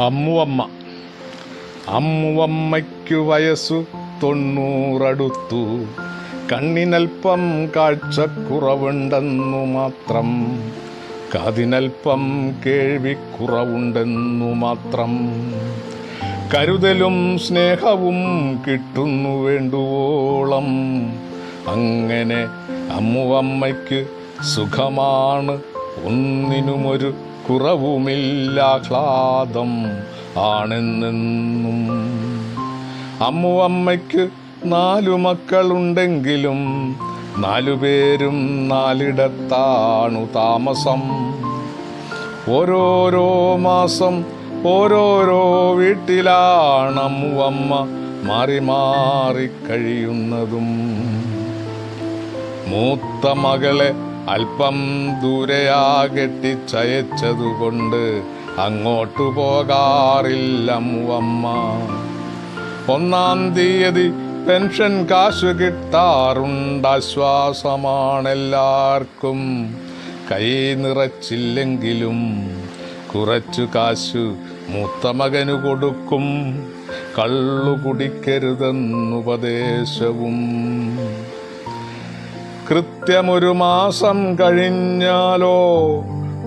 അമ്മുവമ്മ. അമ്മുവമ്മയ്ക്കു വയസ്സു തൊണ്ണൂറടുത്തു. കണ്ണിനൽപ്പം കാഴ്ചക്കുറവുണ്ടെന്നു മാത്രം. കാതിനൽപ്പം കേൾവിക്കുറവുണ്ടെന്നു മാത്രം. കരുതലും സ്നേഹവും കിട്ടുന്നു വേണ്ടുവോളം. അങ്ങനെ അമ്മുവമ്മയ്ക്ക് സുഖമാണ്. ഒന്നിനുമൊരു കുറവുമില്ലാഹ്ലാദം ആണെന്നെന്നും അമ്മുവമ്മയ്ക്ക് നാലു മക്കളുണ്ടെങ്കിലും നാലുപേരും നാലിടത്താണു താമസം. ഓരോരോ മാസം ഓരോരോ വീട്ടിലാണ് അമ്മുവമ്മ മാറി മാറി കഴിയുന്നതും. മൂത്ത മകളെ അല്പം ദൂരെയാ കെട്ടിച്ചയച്ചതുകൊണ്ട് അങ്ങോട്ടു പോകാറില്ല മൂവമ്മ ഒന്നാം തീയതി പെൻഷൻ കാശ് കിട്ടാറുണ്ട് ആശ്വാസമാണെല്ലാവർക്കും കൈ നിറച്ചില്ലെങ്കിലും കുറച്ചു കാശു മൂത്ത മകനു കൊടുക്കും. കള്ളു കുടിക്കരുതെന്നുപദേശവും. കൃത്യമൊരു മാസം കഴിഞ്ഞാലോ?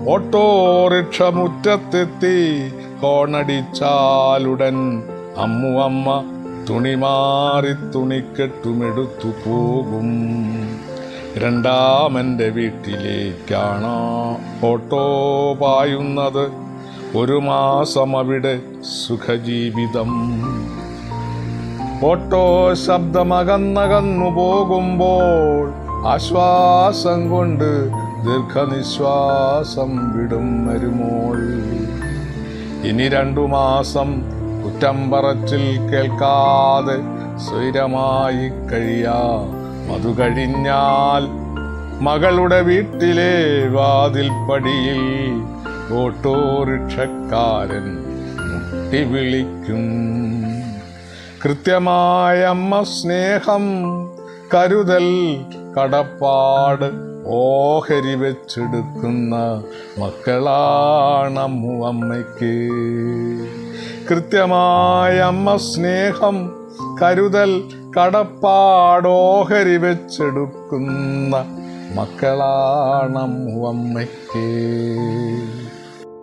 ഓട്ടോറിക്ഷ മുറ്റത്തെത്തി ഹോണടിച്ചാലുടൻ അമ്മുവമ്മ തുണി മാറി തുണിക്കെട്ടുമെടുത്തു പോകും. രണ്ടാമന്റെ വീട്ടിലേക്കാണ് ഓട്ടോ പായുന്നത്. ഒരു മാസം അവിടെ സുഖജീവിതം. ഓട്ടോ ശബ്ദമകന്നകന്നു പോകുമ്പോൾ ആശ്വാസം കൊണ്ട് ദീർഘനിശ്വാസം വിടും മരുമോൾ. ഇനി രണ്ടു മാസം കുറ്റം പറച്ചിൽ കേൾക്കാതെ സ്വൈരമായി കഴിയാ. മതു കഴിഞ്ഞാൽ മകളുടെ വീട്ടിലെ വാതിൽപ്പടിയിൽ ഓട്ടോറിക്ഷക്കാരൻ മുട്ടി വിളിക്കും. കൃത്യമായ അമ്മ സ്നേഹം കരുതൽ കടപ്പാട് ഓഹരി വെച്ചെടുക്കുന്ന മക്കളാണ് അമ്മുവമ്മയ്ക്ക് കൃത്യമായ അമ്മ സ്നേഹം കരുതൽ കടപ്പാടോഹരി വെച്ചെടുക്കുന്ന മക്കളാണ് അമ്മുവമ്മയ്ക്ക്